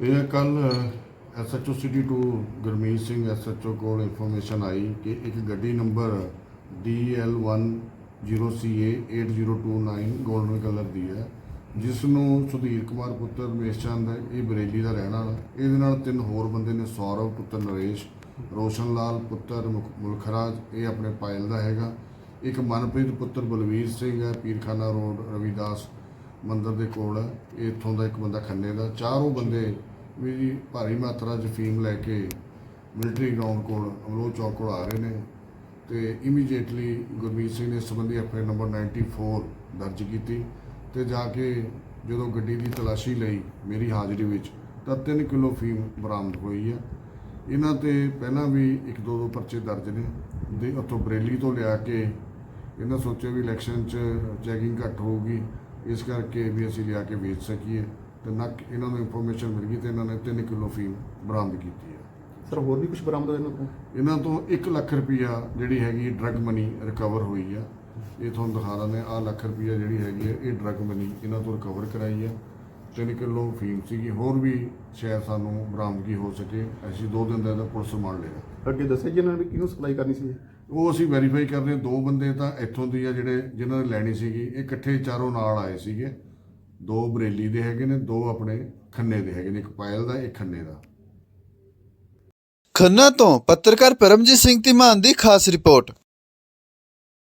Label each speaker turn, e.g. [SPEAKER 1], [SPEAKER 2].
[SPEAKER 1] ਇਹ ਕੱਲ SHO city 2 Gurmeet Singh SHO ਕੋਲ ਇਨਫੋਰਮੇਸ਼ਨ ਆਈ ਕਿ ਇੱਕ ਗੱਡੀ ਨੰਬਰ DL10CA 8029 골ਡਨ ਕਲਰ ਦੀ ਹੈ, ਜਿਸ ਨੂੰ ਸੁਧੀਰ ਕੁਮਾਰ ਪੁੱਤਰ ਰਮੇਸ਼ ਚੰਦ ਹੈ, ਇਹ ਬਰੇਲੀ ਦਾ ਰਹਿਣ ਵਾਲਾ। ਇਹਦੇ ਨਾਲ ਤਿੰਨ ਹੋਰ ਬੰਦੇ ਨੇ, ਸੌਰਵ ਪੁੱਤਰ ਨਰੇਸ਼ ਰੋਸ਼ਨ ਲਾਲ ਪੁੱਤਰ ਮੁਖ- ਮੁਲਖਰਾਜ, ਇਹ ਆਪਣੇ ਪਾਇਲ ਦਾ ਹੈਗਾ। ਇੱਕ ਮਨਪ੍ਰੀਤ ਪੁੱਤਰ ਬਲਵੀਰ ਸਿੰਘ ਹੈ, ਪੀਰਖਾਨਾ ਰੋਡ ਰਵਿਦਾਸ ਮੰਦਰ ਦੇ ਕੋਲ ਹੈ। ਇਹ ਇੱਥੋਂ ਦਾ ਇੱਕ ਬੰਦਾ ਖੰਨੇ ਦਾ। ਚਾਰੋਂ ਬੰਦੇ ਵੀ ਭਾਰੀ ਮਾਤਰਾ 'ਚ ਫੀਮ ਲੈ ਕੇ ਮਿਲਟਰੀ ਗਰਾਊਂਡ ਕੋਲ ਅਮਲੋਹ ਚੌਕ ਕੋਲ ਆ ਰਹੇ ਨੇ। ਤੇ ਇਮੀਡੀਏਟਲੀ ਗੁਰਮੀਤ ਸਿੰਘ ਨੇ ਇਸ ਸੰਬੰਧੀ ਆਪਣੇ ਨੰਬਰ 94 ਦਰਜ ਕੀਤੀ ਤੇ ਜਾ ਕੇ ਜਦੋਂ ਗੱਡੀ ਦੀ ਤਲਾਸ਼ੀ ਲਈ ਮੇਰੀ ਹਾਜ਼ਰੀ ਵਿੱਚ, ਤਾਂ 3 ਕਿਲੋ ਫੀਮ ਬਰਾਮਦ ਹੋਈ ਹੈ ਇਹਨਾਂ ਤੇ ਪਹਿਲਾਂ ਵੀ ਇੱਕ ਦੋ ਦੋ ਪਰਚੇ ਦਰਜ ਨੇ। ਦੇ ਉੱਥੋਂ ਬਰੇਲੀ ਤੋਂ ਲਿਆ ਕੇ ਇਹਨਾਂ ਸੋਚਿਆ ਵੀ ਇਲੈਕਸ਼ਨ 'ਚ ਚੈਕਿੰਗ ਘੱਟ ਹੋਊਗੀ। ਇਸ ਕਰਕੇ ਵੀ ਅਸੀਂ ਲਿਆ ਕੇ ਵੇਚ ਸਕੀਏ ਤੇ ਨੱਕ ਇਹਨਾਂ ਨੂੰ ਇਨਫੋਰਮੇਸ਼ਨ ਮਿਲ ਗਈ ਤੇ ਇਹਨਾਂ ਨੇ 3 ਕਿਲੋ ਫੀਮ ਬਰਾਮਦ ਕੀਤੀ ਹੈ।
[SPEAKER 2] ਸਰ ਹੋਰ ਵੀ ਕੁਝ ਬਰਾਮਦ ਹੋਇਆ ਇਹਨਾਂ ਤੋਂ?
[SPEAKER 1] ਇਹਨਾਂ ਤੋਂ 1 ਲੱਖ ਰੁਪਈਆ ਜਿਹੜੀ ਹੈਗੀ ਡਰੱਗ ਮਨੀ ਰਿਕਵਰ ਹੋਈ ਆ। ਇਹ ਤੁਹਾਨੂੰ ਦਿਖਾ ਦਿੰਦੇ ਆ ਲੱਖ ਰੁਪਈਆ ਜਿਹੜੀ ਹੈਗੀ ਹੈ ਇਹ ਡਰੱਗ ਮਨੀ ਇਹਨਾਂ ਤੋਂ ਰਿਕਵਰ ਕਰਾਈ ਆ 3 ਕਿਲੋ ਫੀਮ ਸੀਗੀ ਹੋਰ ਵੀ ਸ਼ਾਇਦ ਸਾਨੂੰ ਬਰਾਮਦਗੀ ਹੋ ਸਕੇ ਅਸੀਂ ਦੋ ਦਿਨ ਦਾ ਇਹਦਾ ਪੁਲਿਸ ਰਿਮਾਂਡ ਲਿਆ
[SPEAKER 2] ਅੱਗੇ ਦੱਸਿਆ ਜੀ ਇਹਨਾਂ ਨੇ ਵੀ ਕਿਹਨੂੰ ਸਪਲਾਈ ਕਰਨੀ ਸੀ?
[SPEAKER 1] ਉਹ ਅਸੀਂ ਵੈਰੀਫਾਈ ਕਰਦੇ ਹਾਂ ਦੋ ਬੰਦੇ ਤਾਂ ਇੱਥੋਂ ਦੀ ਆ ਜਿਹੜੇ ਜਿਨ੍ਹਾਂ ਨੇ ਲੈਣੀ ਸੀਗੀ ਇਹ ਇਕੱਠੇ ਚਾਰੋਂ ਨਾਲ ਆਏ ਸੀਗੇ। ਦੋ ਬਰੇਲੀ ਦੇ ਹੈਗੇ ਨੇ ਦੋ ਆਪਣੇ ਖੰਨੇ ਦੇ ਹੈਗੇ ਨੇ ਇੱਕ ਪਾਇਲ ਦਾ ਇੱਕ ਖੰਨੇ ਦਾ।
[SPEAKER 3] ਖੰਨਾ ਤੋਂ ਪੱਤਰਕਾਰ ਪਰਮਜੀਤ ਸਿੰਘ ਧੀਮਾਨ ਦੀ ਖਾਸ ਰਿਪੋਰਟ।